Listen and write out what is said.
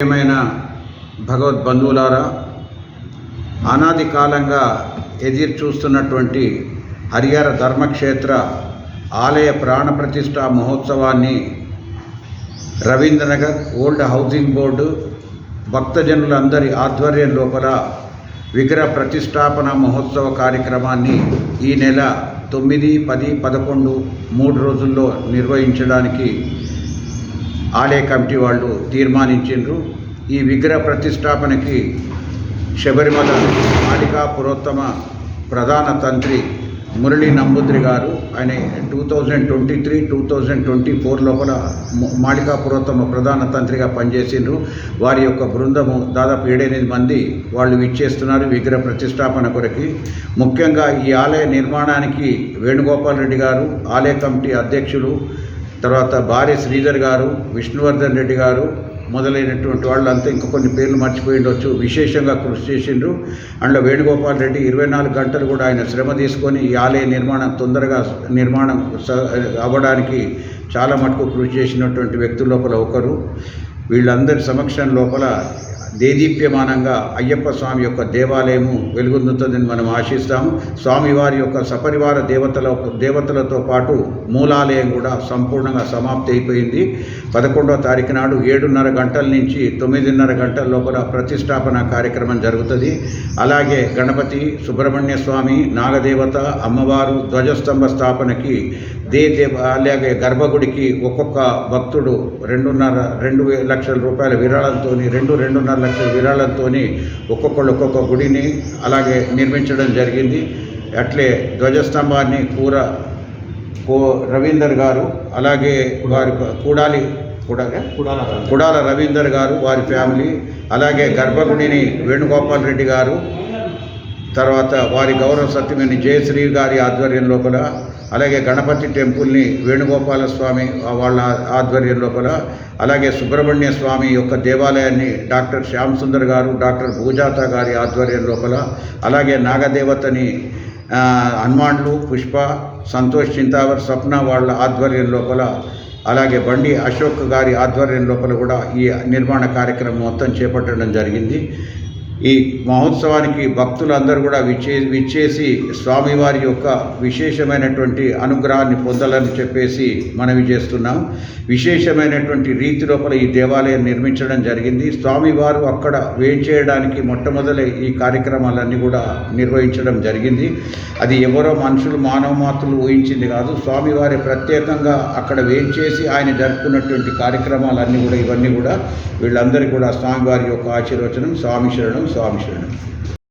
ప్రియమైన భగవద్బంధువులారా అనాది కాలంగా ఎదురు చూస్తున్నటువంటి హరిహర ధర్మక్షేత్ర ఆలయ ప్రాణప్రతిష్ట మహోత్సవాన్ని రవీంద్రనగర్ ఓల్డ్ హౌసింగ్ బోర్డు భక్తజనులందరి ఆధ్వర్యం లోపల విగ్రహ ప్రతిష్టాపన మహోత్సవ కార్యక్రమాన్ని ఈ నెల తొమ్మిది పది పదకొండు మూడు రోజుల్లో నిర్వహించడానికి ఆలయ కమిటీ వాళ్ళు తీర్మానించిండ్రు. ఈ విగ్రహ ప్రతిష్టాపనకి శబరిమల మాలికా పురోత్తమ ప్రధాన తంత్రి మురళీ నంబుద్రి గారు ఆయన two thousand twenty three two thousand twenty four లోపల మ- పురోత్తమ ప్రధాన తంత్రిగా పనిచేసిండ్రు. వారి యొక్క బృందము దాదాపు ఏడెనిమిది మంది వాళ్ళు విచ్చేస్తున్నారు విగ్రహ ప్రతిష్టాపన కొరకి. ముఖ్యంగా ఈ ఆలయ నిర్మాణానికి వేణుగోపాల్ రెడ్డి గారు ఆలయ కమిటీ అధ్యక్షులు తర్వాత భార్య శ్రీధర్ గారు విష్ణువర్ధన్ రెడ్డి గారు మొదలైనటువంటి వాళ్ళంతా ఇంకా కొన్ని పేర్లు మర్చిపోయి ఉండొచ్చు. విశేషంగా కృషి చేసిండ్రు. అందులో వేణుగోపాల్ రెడ్డి ఇరవై నాలుగు గంటలు కూడా ఆయన శ్రమ తీసుకొని ఈ ఆలయ నిర్మాణం తొందరగా నిర్మాణం అవ్వడానికి చాలా మటుకు కృషి చేసినటువంటి వ్యక్తుల లోపల ఒకరు. వీళ్ళందరి సమక్షం లోపల దేదీప్యమానంగా అయ్యప్ప స్వామి యొక్క దేవాలయము వెలుగొందుతుందని మనం ఆశిస్తాము. స్వామివారి యొక్క సపరివార దేవతల దేవతలతో పాటు మూలాలయం కూడా సంపూర్ణంగా సమాప్తి అయిపోయింది. పదకొండవ తారీఖు నాడు ఏడున్నర గంటల నుంచి తొమ్మిదిన్నర గంటల లోపల ప్రతిష్టాపన కార్యక్రమం జరుగుతుంది. అలాగే గణపతి సుబ్రహ్మణ్య స్వామి నాగదేవత అమ్మవారు ధ్వజస్తంభ స్థాపనకి దే దేవ అలాగే గర్భగుడికి ఒక్కొక్క భక్తుడు రెండున్నర రెండు లక్షల రూపాయల విరాళంతో రెండు రెండున్నర లక్షల విరాళంతో ఒక్కొక్కళ్ళు ఒక్కొక్క గుడిని అలాగే నిర్మించడం జరిగింది. అట్లే ధ్వజస్తంభాన్ని కూర కో రవీందర్ గారు అలాగే వారి కూడాలి కూడాలి కుడాల రవీందర్ గారు వారి ఫ్యామిలీ అలాగే గర్భగుడిని వేణుగోపాల్ రెడ్డి గారు తర్వాత వారి గౌరవ సత్యమైన జయశ్రీ గారి ఆధ్వర్యం లోపల అలాగే గణపతి టెంపుల్ని వేణుగోపాల స్వామి వాళ్ళ ఆధ్వర్యం లోపల అలాగే సుబ్రహ్మణ్య స్వామి యొక్క దేవాలయాన్ని డాక్టర్ శ్యామ్ సుందర్ గారు డాక్టర్ భూజాత గారి ఆధ్వర్యం లోపల అలాగే నాగదేవతని హనుమాన్లు పుష్ప సంతోష్ చింతావర్ స్వప్న వాళ్ళ ఆధ్వర్యం లోపల అలాగే బండి అశోక్ గారి ఆధ్వర్యం లోపల కూడా ఈ నిర్మాణ కార్యక్రమం మొత్తం చేపట్టడం జరిగింది. ఈ మహోత్సవానికి భక్తులందరూ కూడా విచ్చే విచ్చేసి స్వామివారి యొక్క విశేషమైనటువంటి అనుగ్రహాన్ని పొందాలని చెప్పేసి మనవి చేస్తున్నాం. విశేషమైనటువంటి రీతి లోపల ఈ దేవాలయం నిర్మించడం జరిగింది. స్వామివారు అక్కడ వేచేయడానికి మొట్టమొదలే ఈ కార్యక్రమాలన్నీ కూడా నిర్వహించడం జరిగింది. అది ఎవరో మనుషులు మానవ మాతృలు ఊహించింది కాదు. స్వామివారి ప్రత్యేకంగా అక్కడ వేంచేసి ఆయన జరుపుకున్నటువంటి కార్యక్రమాలన్నీ కూడా ఇవన్నీ కూడా వీళ్ళందరికీ కూడా స్వామివారి యొక్క ఆశీర్వచనం స్వామి శరణం స్వామి శరణం